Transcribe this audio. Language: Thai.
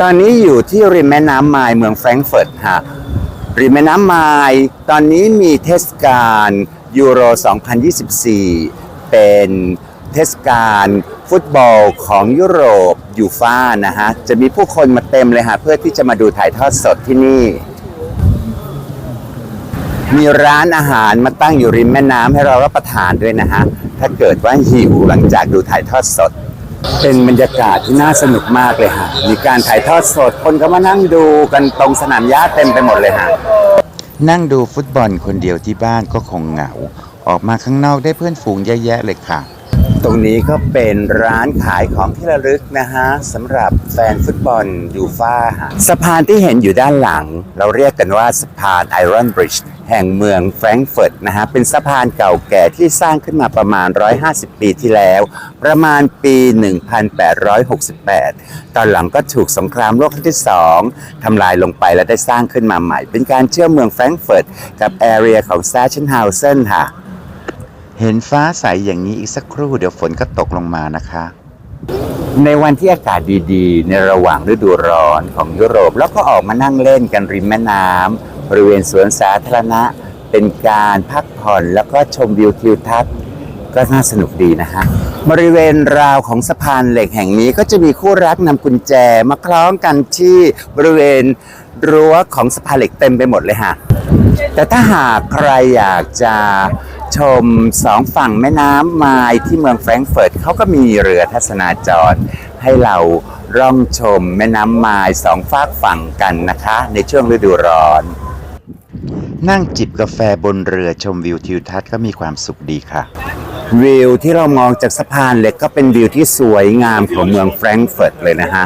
ตอนนี้อยู่ที่ริมแม่น้ำไมล์เมืองแฟรงก์เฟิร์ตฮะริมแม่น้ำไมล์ตอนนี้มีเทศกาลยูโร 2024 เป็นเทศกาลฟุตบอลของยุโรปยูฟ่านะฮะ จะมีผู้คนมาเต็มเลยฮะเพื่อที่จะมาดูถ่ายทอดสดที่นี่ มีร้านอาหารมาตั้งอยู่ริมแม่น้ำให้เรารับประทานด้วยนะฮะ ถ้าเกิดว่าหิวหลังจากดูถ่ายทอดสด เป็นบรรยากาศที่น่าสนุกมากเลยฮะ มีการถ่ายทอดสด คนก็มานั่งดูกันตรงสนามหญ้าเต็มไปหมดเลยฮะ นั่งดูฟุตบอลคนเดียวที่บ้านก็คงเหงา ออกมาข้างนอกได้เพื่อนฝูงเยอะแยะเลยค่ะ ตรงนี้ก็เป็นร้านขายของที่ระลึกนะฮะสำหรับแฟนฟุตบอลยูฟ่าฮะสะพานที่เห็นอยู่ด้านหลัง เราเรียกกันว่าสะพานไอรอนบริดจ์แห่งเมืองแฟรงก์เฟิร์ตนะฮะเป็นสะพานเก่าแก่ที่สร้างขึ้นมาประมาณ 150 ปีที่แล้ว ประมาณปี 1868 ตอนหลังก็ถูกสงครามโลกครั้งที่2ทำลายลงไปและได้สร้างขึ้นมาใหม่ เป็นการเชื่อมเมืองแฟรงก์เฟิร์ตกับแอเรียของแซชเชนเฮาเซนค่ะ เห็นฟ้าใสอย่างนี้อีกสักครู่เดี๋ยวฝนก็ตกลงมานะคะ ในวันที่อากาศดีๆ ในระหว่างฤดูร้อนของยุโรป แล้วก็ออกมานั่งเล่นกันริมแม่น้ำบริเวณสวนสาธารณะ เป็นการพักผ่อนแล้วก็ชมวิวทิวทัศน์ก็น่าสนุกดีนะฮะ บริเวณราวของสะพานเหล็กแห่งนี้ก็จะมีคู่รักนำกุญแจมาคล้องกันที่บริเวณรั้วของสะพานเหล็กเต็มไปหมดเลยฮะ แต่ถ้าหากใครอยากจะ ชมสองฝั่งแม่น้ำมล์ที่เมืองแฟรงก์เฟิร์ตเขาก็มีเรือทัศนาจร ให้เราร่องชมแม่น้ำมล์สองฝากฝั่งกันนะคะ ในช่วงฤดูร้อน นั่งจิบกาแฟบนเรือชมวิวทิวทัศน์ก็มีความสุขดีค่ะ วิวที่เรามองจากสะพานเหล็กก็เป็นวิวที่สวยงามของเมืองแฟรงก์เฟิร์ตเลยนะฮะ